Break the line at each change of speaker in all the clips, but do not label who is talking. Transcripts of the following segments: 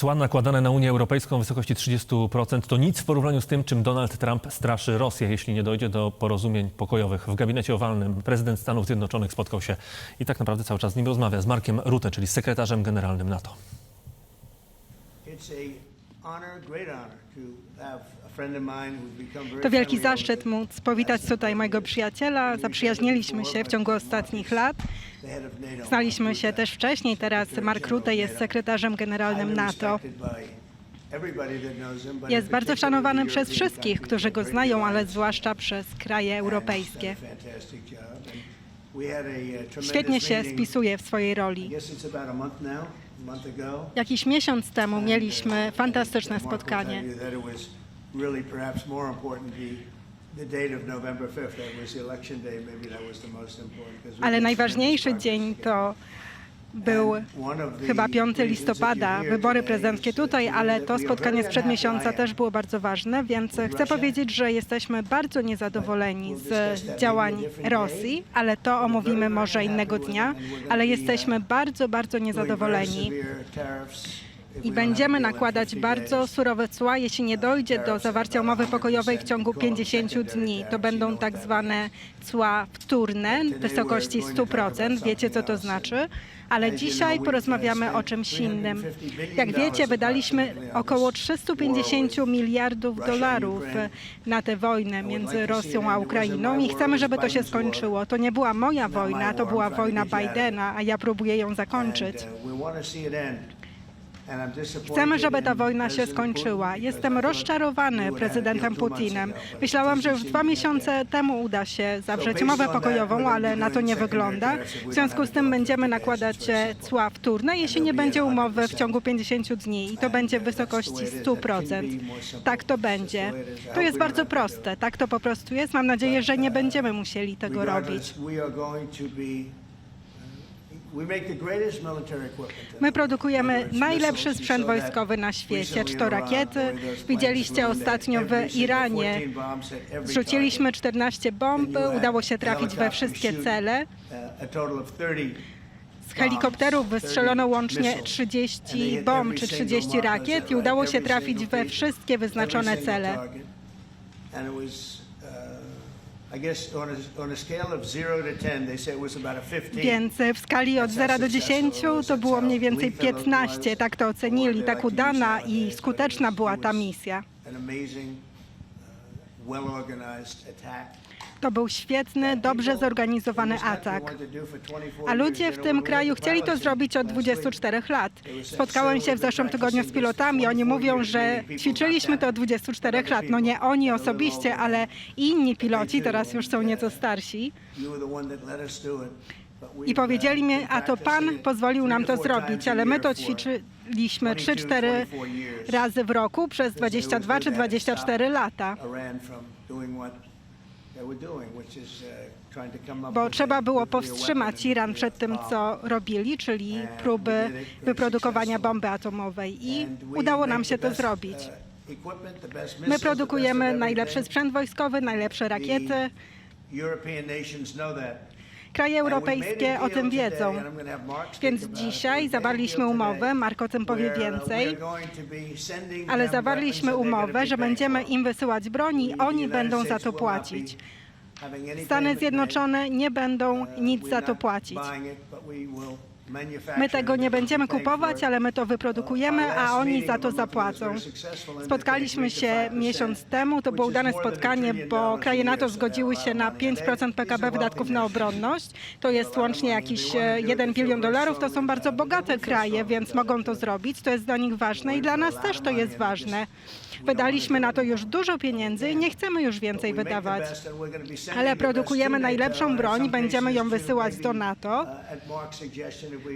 Cła nakładane na Unię Europejską w wysokości 30% to nic w porównaniu z tym, czym Donald Trump straszy Rosję, jeśli nie dojdzie do porozumień pokojowych. W gabinecie owalnym prezydent Stanów Zjednoczonych spotkał się i tak naprawdę cały czas z nim rozmawia, z Markiem Rutte, czyli sekretarzem generalnym NATO.
It's a honor, great honor to have
To wielki zaszczyt móc powitać tutaj mojego przyjaciela. Zaprzyjaźniliśmy się w ciągu ostatnich lat. Znaliśmy się też wcześniej. Teraz Mark Rutte jest sekretarzem generalnym NATO. Jest bardzo szanowany przez wszystkich, którzy go znają, ale zwłaszcza przez kraje europejskie.
uh,
Świetnie się spisuje w swojej roli. Jakiś miesiąc temu mieliśmy fantastyczne
Mark will
spotkanie.
Really perhaps more important the, the date of November 5th. That was the election day. Maybe that was the most important. 'cause we
Ale najważniejszy dzień to był chyba 5 listopada, wybory prezydenckie tutaj, ale to spotkanie sprzed miesiąca też było bardzo ważne, więc chcę powiedzieć, że jesteśmy bardzo niezadowoleni z działań Rosji, ale to omówimy może innego dnia, ale jesteśmy bardzo, bardzo niezadowoleni. I będziemy nakładać bardzo surowe cła, jeśli nie dojdzie do zawarcia umowy pokojowej w ciągu 50 dni. To będą tak zwane cła wtórne w wysokości 100%. Wiecie, co to znaczy? Ale dzisiaj porozmawiamy o czymś innym. Jak wiecie, wydaliśmy około 350 miliardów dolarów na tę wojnę między Rosją a Ukrainą i chcemy, żeby to się skończyło. To nie była moja wojna, to była wojna Bidena, a ja próbuję ją zakończyć. Chcemy, żeby ta wojna się skończyła. Jestem rozczarowany prezydentem Putinem. Myślałam, że już dwa miesiące temu uda się zawrzeć umowę pokojową, ale na to nie wygląda. W związku z tym będziemy nakładać e, cła wtórne, jeśli nie będzie umowy w ciągu 50 dni i to będzie w wysokości 100%. Tak to będzie. To jest bardzo proste. Tak to po prostu jest. Mam nadzieję, że nie będziemy musieli tego robić. My produkujemy najlepszy sprzęt wojskowy na świecie. Czy to rakiety? Widzieliście ostatnio w Iranie. Zrzuciliśmy 14 bomb, udało się trafić we wszystkie cele. Z helikopterów wystrzelono łącznie 30 bomb czy 30 rakiet i udało się trafić we wszystkie wyznaczone cele. Więc w skali od 0 do 10 to było mniej więcej 15. Tak to ocenili. Tak udana i skuteczna była ta misja. To był świetny, dobrze zorganizowany atak. A ludzie w tym kraju chcieli to zrobić od 24 lat. Spotkałem się w zeszłym tygodniu z pilotami. Oni mówią, że ćwiczyliśmy to od 24 lat. No nie oni osobiście, ale inni piloci, teraz już są nieco starsi. I powiedzieli mi, a to pan pozwolił nam to zrobić, ale my to ćwiczyliśmy 3-4 razy w roku przez 22 czy 24 lata. Bo trzeba było powstrzymać Iran przed tym, co robili, czyli próby wyprodukowania bomby atomowej. I udało nam się to zrobić. My produkujemy najlepszy sprzęt wojskowy, najlepsze rakiety. Kraje europejskie o tym wiedzą. Więc dzisiaj zawarliśmy umowę, Mark o tym powie więcej, ale zawarliśmy umowę, że będziemy im wysyłać broń i oni będą za to płacić. Stany Zjednoczone nie będą nic za to płacić. My tego nie będziemy kupować, ale my to wyprodukujemy, a oni za to zapłacą. Spotkaliśmy się miesiąc temu, to było udane spotkanie, bo kraje NATO zgodziły się na 5% PKB wydatków na obronność. To jest łącznie jakiś 1 bilion dolarów. To są bardzo bogate kraje, więc mogą to zrobić. To jest dla nich ważne i dla nas też to jest ważne. Wydaliśmy na to już dużo pieniędzy i nie chcemy już więcej wydawać. Ale produkujemy najlepszą broń, będziemy ją wysyłać do NATO.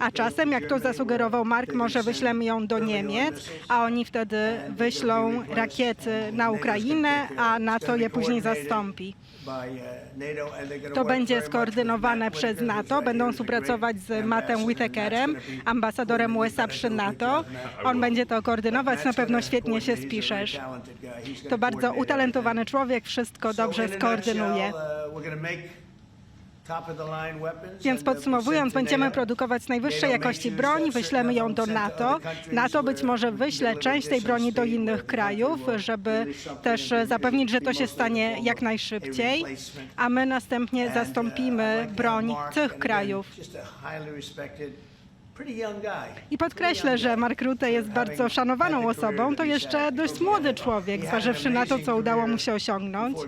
A czasem, jak to zasugerował Mark, może wyślemy ją do Niemiec, a oni wtedy wyślą rakiety na Ukrainę, a NATO je później zastąpi. To będzie skoordynowane przez NATO. Będą współpracować z Mattem Whitakerem, ambasadorem USA przy NATO. On będzie to koordynować, na pewno świetnie się spiszesz. To bardzo utalentowany człowiek, wszystko dobrze skoordynuje.
top of the line weapons.
Więc
uh,
podsumowując, będziemy produkować najwyższej jakości broń, wyślemy ją do NATO. NATO być może wyśle część tej broni do innych krajów, żeby też zapewnić, że to się stanie jak najszybciej, a my następnie zastąpimy broń tych krajów. I podkreślę, że Mark Rutte jest bardzo szanowaną osobą. To jeszcze dość młody człowiek, zważywszy na to, co udało mu się osiągnąć.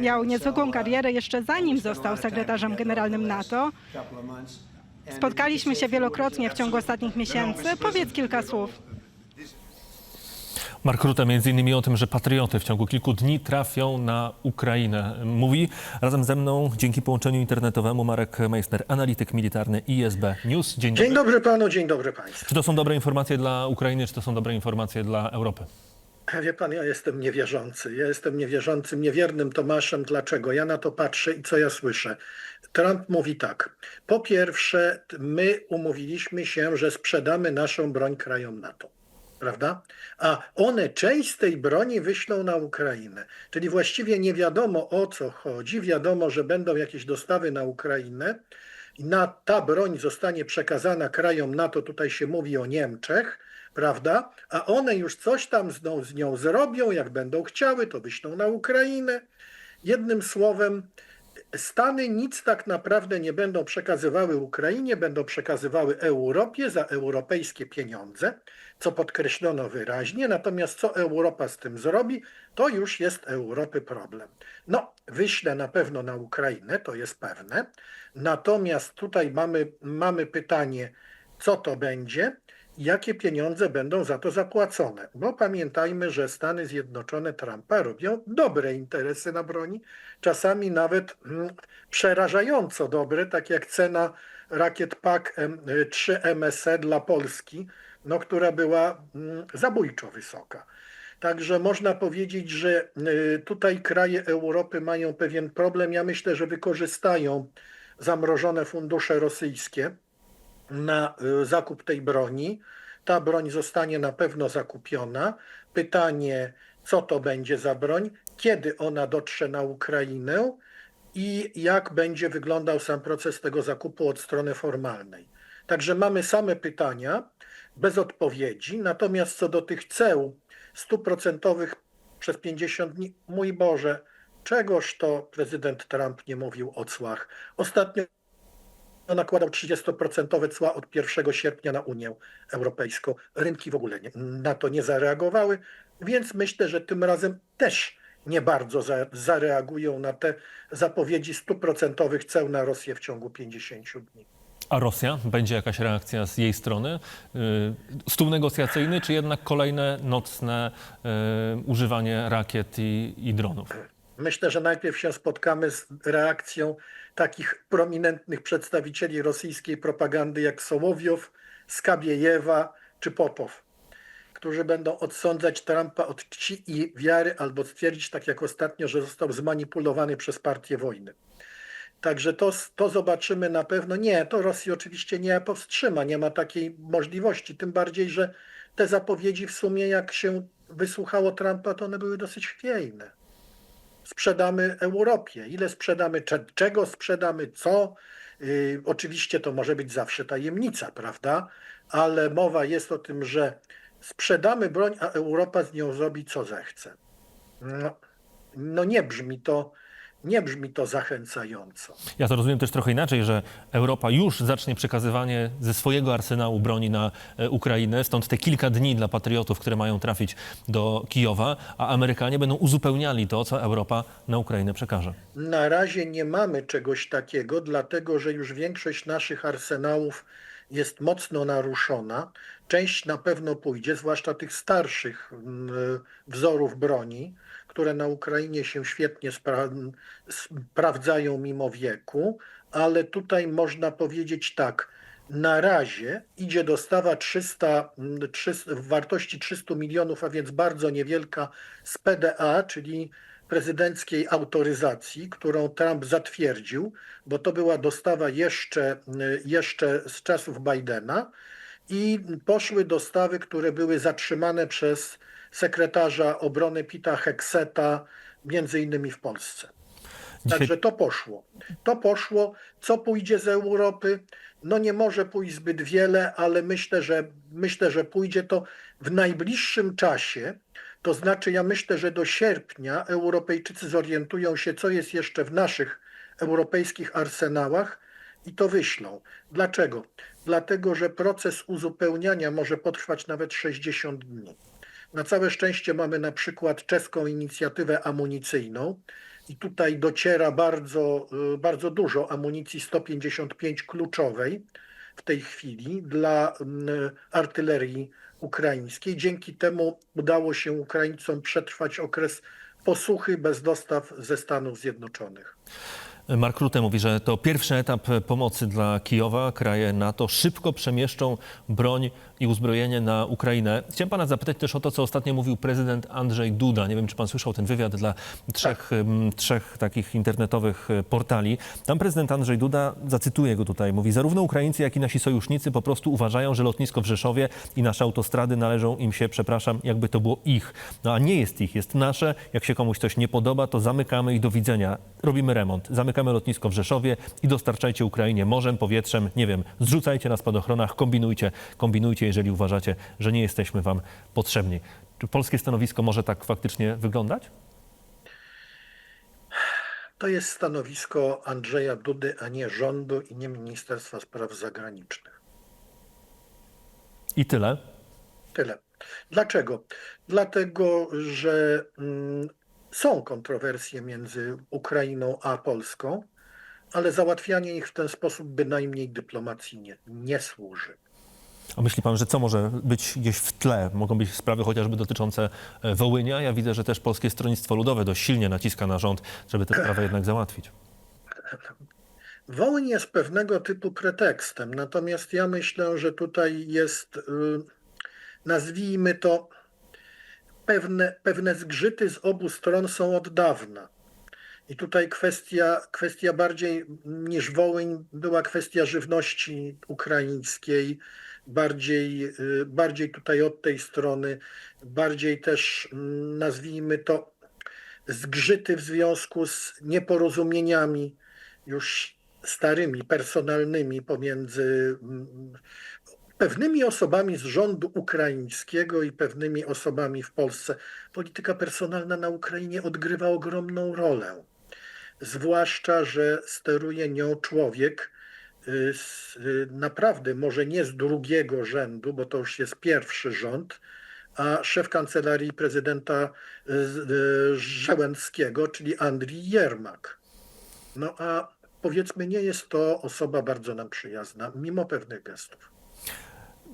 Miał niezwykłą karierę jeszcze zanim został sekretarzem generalnym NATO. Spotkaliśmy się wielokrotnie w ciągu ostatnich miesięcy. Powiedz kilka słów.
Mark Rutte między innymi o tym, że patrioty w ciągu kilku dni trafią na Ukrainę. Mówi razem ze mną dzięki połączeniu internetowemu Marek Meissner, analityk militarny ISB News. Dzień dobry.
Dzień dobry panu, dzień dobry państwu.
Czy to są dobre informacje dla Ukrainy, czy to są dobre informacje dla Europy?
Wie pan, ja jestem niewierzący. Ja jestem niewierzącym, niewiernym Tomaszem. Dlaczego? Ja na to patrzę i co ja słyszę? Trump mówi tak. Po pierwsze, my umówiliśmy się, że sprzedamy naszą broń krajom NATO. Prawda? A one część z tej broni wyślą na Ukrainę. Czyli właściwie nie wiadomo o co chodzi. Wiadomo, że będą jakieś dostawy na Ukrainę. Na, ta broń zostanie przekazana krajom NATO. Tutaj się mówi o Niemczech prawda? A one już coś tam z z nią zrobią, jak będą chciały, to wyślą na Ukrainę. Jednym słowem, Stany nic tak naprawdę nie będą przekazywały Ukrainie, będą przekazywały Europie za europejskie pieniądze, co podkreślono wyraźnie. Natomiast co Europa z tym zrobi, to już jest Europy problem. No, wyślę na pewno na Ukrainę, to jest pewne. Natomiast tutaj mamy, mamy pytanie, co to będzie? jakie pieniądze będą za to zapłacone. Bo pamiętajmy, że Stany Zjednoczone Trumpa robią dobre interesy na broni, czasami nawet mm, przerażająco dobre, tak jak cena rakiet PAK-3 MSE dla Polski, no, która była mm, zabójczo wysoka. Także można powiedzieć, że y, tutaj kraje Europy mają pewien problem. Ja myślę, że wykorzystają zamrożone fundusze rosyjskie na y, zakup tej broni. Ta broń zostanie na pewno zakupiona. Pytanie, co to będzie za broń, kiedy ona dotrze na Ukrainę i jak będzie wyglądał sam proces tego zakupu od strony formalnej. Także mamy same pytania bez odpowiedzi. Natomiast co do tych ceł stuprocentowych przez 50 dni, mój Boże, czegoż to prezydent Trump nie mówił o cłach. Ostatnio nakładał 30% cła od 1 sierpnia na Unię Europejską. Rynki w ogóle nie, na to nie zareagowały, więc myślę, że tym razem też nie bardzo za, zareagują na te zapowiedzi stuprocentowych ceł na Rosję w ciągu 50 dni.
A Rosja? Będzie jakaś reakcja z jej strony? Yy, Stół negocjacyjny, czy jednak kolejne nocne yy, używanie rakiet i, i dronów?
Myślę, że najpierw się spotkamy z reakcją takich prominentnych przedstawicieli rosyjskiej propagandy jak Sołowiow, Skabiejewa czy Popow, którzy będą odsądzać Trumpa od czci i wiary albo stwierdzić, tak jak ostatnio, że został zmanipulowany przez partię wojny. Także to, to zobaczymy na pewno. Nie, to Rosji oczywiście nie powstrzyma, nie ma takiej możliwości. Tym bardziej, że te zapowiedzi w sumie, jak się wysłuchało Trumpa, to one były dosyć chwiejne sprzedamy Europie. Ile sprzedamy, cze- czego sprzedamy, co. Yy, oczywiście to może być zawsze tajemnica, prawda? Ale mowa jest o tym, że sprzedamy broń, a Europa z nią zrobi co zechce. No, no nie brzmi to, nie brzmi to zachęcająco.
Ja to rozumiem też trochę inaczej, że Europa już zacznie przekazywanie ze swojego arsenału broni na e, Ukrainę, stąd te kilka dni dla patriotów, które mają trafić do Kijowa, a Amerykanie będą uzupełniali to, co Europa na Ukrainę przekaże.
Na razie nie mamy czegoś takiego, dlatego że już większość naszych arsenałów jest mocno naruszona. Część na pewno pójdzie, zwłaszcza tych starszych mm, wzorów broni, które na Ukrainie się świetnie spra- sprawdzają mimo wieku, ale tutaj można powiedzieć tak. Na razie idzie dostawa 300, mm, 300, w wartości 300 milionów, a więc bardzo niewielka z PDA, czyli prezydenckiej autoryzacji, którą Trump zatwierdził, bo to była dostawa jeszcze, jeszcze z czasów Bidena i poszły dostawy, które były zatrzymane przez sekretarza obrony Pita Hexeta, między innymi w Polsce. Także to poszło. To poszło. Co pójdzie z Europy? No nie może pójść zbyt wiele, ale myślę, że myślę, że pójdzie to w najbliższym czasie. To znaczy, ja myślę, że do sierpnia Europejczycy zorientują się, co jest jeszcze w naszych europejskich arsenałach i to wyślą. Dlaczego? Dlatego, że proces uzupełniania może potrwać nawet 60 dni. Na całe szczęście mamy na przykład czeską inicjatywę amunicyjną i tutaj dociera bardzo, y, bardzo dużo amunicji 155 kluczowej w tej chwili dla mm, artylerii ukraińskiej. Dzięki temu udało się Ukraińcom przetrwać okres posuchy bez dostaw ze Stanów Zjednoczonych.
Mark Rutte mówi, że to pierwszy etap pomocy dla Kijowa. Kraje NATO szybko przemieszczą broń i uzbrojenie na Ukrainę. Chciałem pana zapytać też o to, co ostatnio mówił prezydent Andrzej Duda. Nie wiem, czy pan słyszał ten wywiad dla trzech, em, trzech takich internetowych e, portali. Tam prezydent Andrzej Duda, zacytuję go tutaj, mówi, zarówno Ukraińcy, jak i nasi sojusznicy po prostu uważają, że lotnisko w Rzeszowie i nasze autostrady należą im się, przepraszam, jakby to było ich. No a nie jest ich, jest nasze. Jak się komuś coś nie podoba, to zamykamy i do widzenia. Robimy remont. Zamykamy lotnisko w Rzeszowie i dostarczajcie Ukrainie morzem, powietrzem, nie wiem, zrzucajcie na spadochronach, kombinujcie, kombinujcie, jeżeli uważacie, że nie jesteśmy wam potrzebni. Czy polskie stanowisko może tak faktycznie wyglądać?
To jest stanowisko Andrzeja Dudy, a nie rządu i nie Ministerstwa Spraw Zagranicznych.
I tyle.
Tyle. Dlaczego? Dlatego, że mm, są kontrowersje między Ukrainą a Polską, ale załatwianie ich w ten sposób bynajmniej dyplomacji nie, nie służy.
A myśli pan, że co może być gdzieś w tle? Mogą być sprawy chociażby dotyczące e, Wołynia. Ja widzę, że też Polskie Stronnictwo Ludowe dość silnie naciska na rząd, żeby tę sprawę jednak załatwić.
Wołyń jest pewnego typu pretekstem, natomiast ja myślę, że tutaj jest, y, nazwijmy to, pewne, pewne zgrzyty z obu stron są od dawna. I tutaj kwestia, kwestia bardziej niż Wołyń była kwestia żywności ukraińskiej, bardziej, y, bardziej tutaj od tej strony, bardziej też mm, nazwijmy to zgrzyty w związku z nieporozumieniami już starymi, personalnymi pomiędzy mm, pewnymi osobami z rządu ukraińskiego i pewnymi osobami w Polsce. Polityka personalna na Ukrainie odgrywa ogromną rolę. Zwłaszcza, że steruje nią człowiek y, z, y, naprawdę może nie z drugiego rzędu, bo to już jest pierwszy rząd, a szef kancelarii prezydenta y, Żeleńskiego, czyli Andrii Jermak. No a powiedzmy, nie jest to osoba bardzo nam przyjazna, mimo pewnych gestów.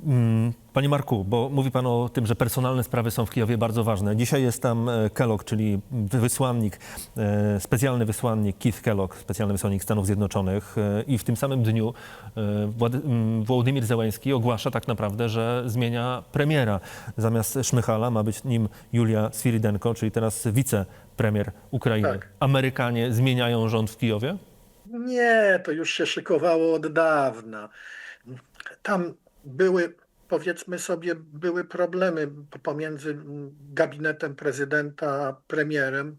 Mm, Panie Marku, bo mówi Pan o tym, że personalne sprawy są w Kijowie bardzo ważne. Dzisiaj jest tam e, Kellogg, czyli wysłannik, e, specjalny wysłannik Keith Kellogg, specjalny wysłannik Stanów Zjednoczonych e, i w tym samym dniu e, Włady- m, Wołodymir Zełański ogłasza tak naprawdę, że zmienia premiera. Zamiast Szmychala ma być nim Julia Swiridenko, czyli teraz wicepremier Ukrainy.
Tak.
Amerykanie zmieniają rząd w Kijowie?
Nie, to już się szykowało od dawna. Tam były, powiedzmy sobie, były problemy pomiędzy gabinetem prezydenta a premierem.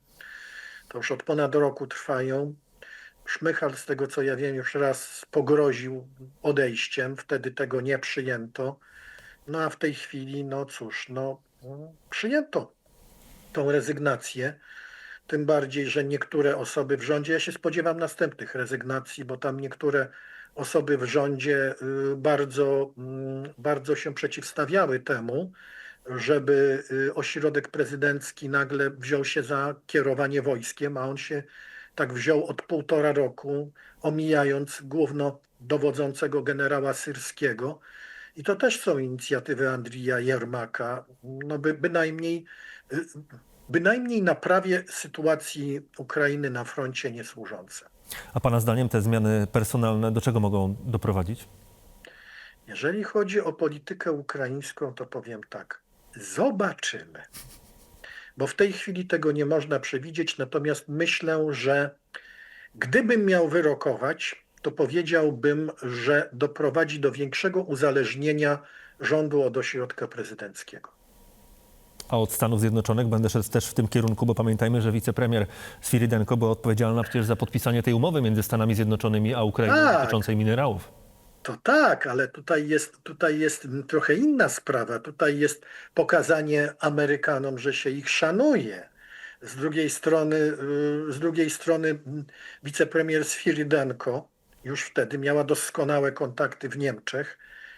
To już od ponad roku trwają. Szmychal, z tego co ja wiem, już raz pogroził odejściem, wtedy tego nie przyjęto. No a w tej chwili, no cóż, no przyjęto tą rezygnację. Tym bardziej, że niektóre osoby w rządzie, ja się spodziewam następnych rezygnacji, bo tam niektóre osoby w rządzie y, bardzo, mm, bardzo się przeciwstawiały temu, żeby y, ośrodek prezydencki nagle wziął się za kierowanie wojskiem, a on się tak wziął od półtora roku, omijając główno dowodzącego generała Syrskiego. I to też są inicjatywy Andrija Jermaka, no by, bynajmniej, y, bynajmniej naprawie sytuacji Ukrainy na froncie nie służące.
A Pana zdaniem te zmiany personalne do czego mogą doprowadzić?
Jeżeli chodzi o politykę ukraińską, to powiem tak. Zobaczymy. Bo w tej chwili tego nie można przewidzieć, natomiast myślę, że gdybym miał wyrokować, to powiedziałbym, że doprowadzi do większego uzależnienia rządu od ośrodka prezydenckiego.
A od Stanów Zjednoczonych będę szedł też w tym kierunku, bo pamiętajmy, że wicepremier Swiridenko była odpowiedzialna przecież za podpisanie tej umowy między Stanami Zjednoczonymi a Ukrainą
Tak.
dotyczącej minerałów.
To tak, ale tutaj jest, tutaj jest trochę inna sprawa. Tutaj jest pokazanie Amerykanom, że się ich szanuje. Z drugiej strony, y, z drugiej strony wicepremier Swiridenko już wtedy miała doskonałe kontakty w Niemczech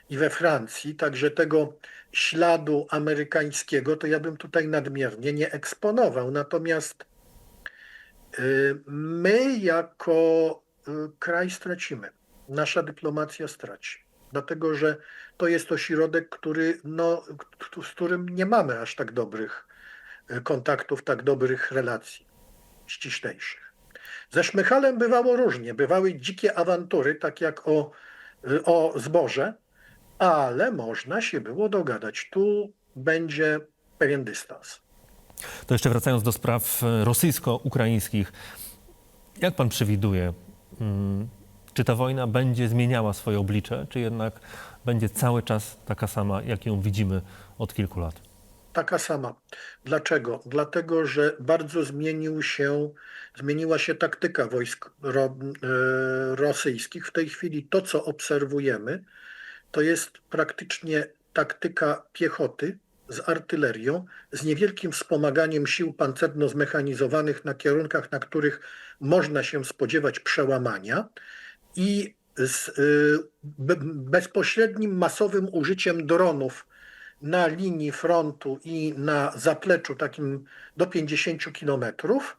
i we Francji, także tego śladu amerykańskiego to ja bym tutaj nadmiernie nie eksponował. Natomiast y, my jako y, kraj stracimy nasza dyplomacja straci. Dlatego, że to jest ośrodek, który, no, z którym nie mamy aż tak dobrych e, kontaktów, tak dobrych relacji ściślejszych. Ze Szmychalem bywało różnie. Bywały dzikie awantury, tak jak o, o zboże, ale można się było dogadać. Tu będzie pewien dystans.
To jeszcze wracając do spraw e, rosyjsko-ukraińskich. Jak pan przewiduje, mm, czy ta wojna będzie zmieniała swoje oblicze, czy jednak będzie cały czas taka sama, jak ją widzimy od kilku lat?
Taka sama. Dlaczego? Dlatego, że bardzo zmienił się, zmieniła się taktyka wojsk ro, e, rosyjskich. W tej chwili to, co obserwujemy, to jest praktycznie taktyka piechoty z artylerią, z niewielkim wspomaganiem sił pancerno-zmechanizowanych na kierunkach, na których można się spodziewać przełamania i z y, be- bezpośrednim masowym użyciem dronów na linii frontu i na zapleczu takim do 50 kilometrów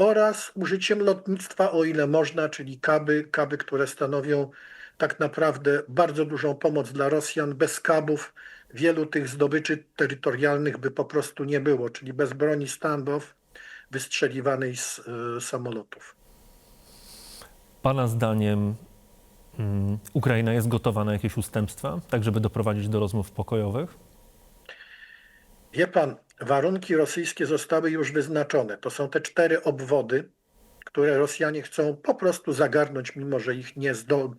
oraz użyciem lotnictwa, o ile można, czyli kaby, kaby, które stanowią tak naprawdę bardzo dużą pomoc dla Rosjan. Bez kabów wielu tych zdobyczy terytorialnych by po prostu nie było, czyli bez broni standoff wystrzeliwanej z y, samolotów.
Pana zdaniem mm, Ukraina jest gotowa na jakieś ustępstwa, tak żeby doprowadzić do rozmów pokojowych?
Wie pan, warunki rosyjskie zostały już wyznaczone. To są te cztery obwody, które Rosjanie chcą po prostu zagarnąć, mimo że ich nie zdo,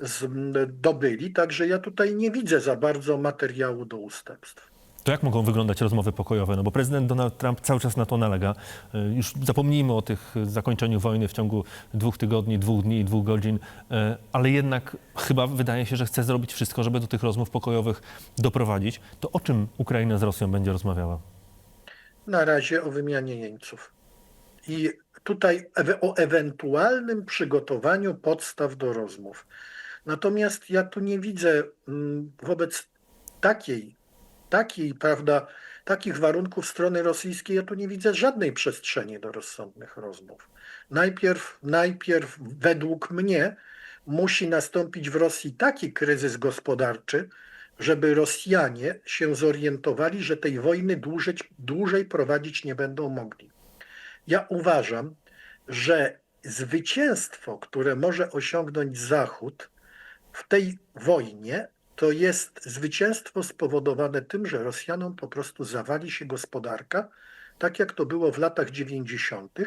zdobyli. Także ja tutaj nie widzę za bardzo materiału do ustępstw.
To jak mogą wyglądać rozmowy pokojowe? No bo prezydent Donald Trump cały czas na to nalega. Y, Już zapomnijmy o tych y, zakończeniu wojny w ciągu dwóch tygodni, dwóch dni dwóch godzin, y, ale jednak chyba wydaje się, że chce zrobić wszystko, żeby do tych rozmów pokojowych doprowadzić. To o czym Ukraina z Rosją będzie rozmawiała?
Na razie o wymianie jeńców. I tutaj o ewentualnym przygotowaniu podstaw do rozmów. Natomiast ja tu nie widzę mm, wobec takiej, takiej, prawda, takich warunków strony rosyjskiej, ja tu nie widzę żadnej przestrzeni do rozsądnych rozmów. Najpierw, najpierw według mnie musi nastąpić w Rosji taki kryzys gospodarczy, żeby Rosjanie się zorientowali, że tej wojny dłużej, dłużej prowadzić nie będą mogli. Ja uważam, że zwycięstwo, które może osiągnąć Zachód w tej wojnie, to jest zwycięstwo spowodowane tym, że Rosjanom po prostu zawali się gospodarka, tak jak to było w latach 90.,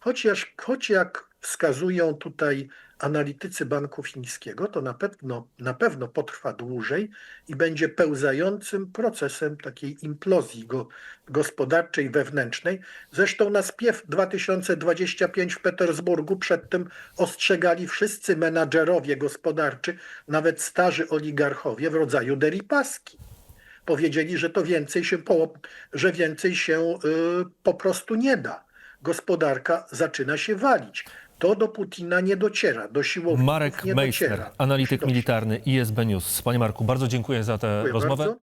chociaż, choć jak wskazują tutaj analitycy Banku Chińskiego, to na pewno, na pewno potrwa dłużej i będzie pełzającym procesem takiej implozji go, gospodarczej, wewnętrznej. Zresztą na spiew 2025 w Petersburgu przed tym ostrzegali wszyscy menadżerowie gospodarczy, nawet starzy oligarchowie w rodzaju Deripaski. Powiedzieli, że to więcej się, że więcej się y, po prostu nie da. Gospodarka zaczyna się walić. To do Putina nie dociera, do siłowników
Marek
nie
Meissner,
dociera.
analityk
Dobrze.
militarny ISB News. Panie Marku, bardzo dziękuję za tę
Dziękuję
rozmowę.
bardzo.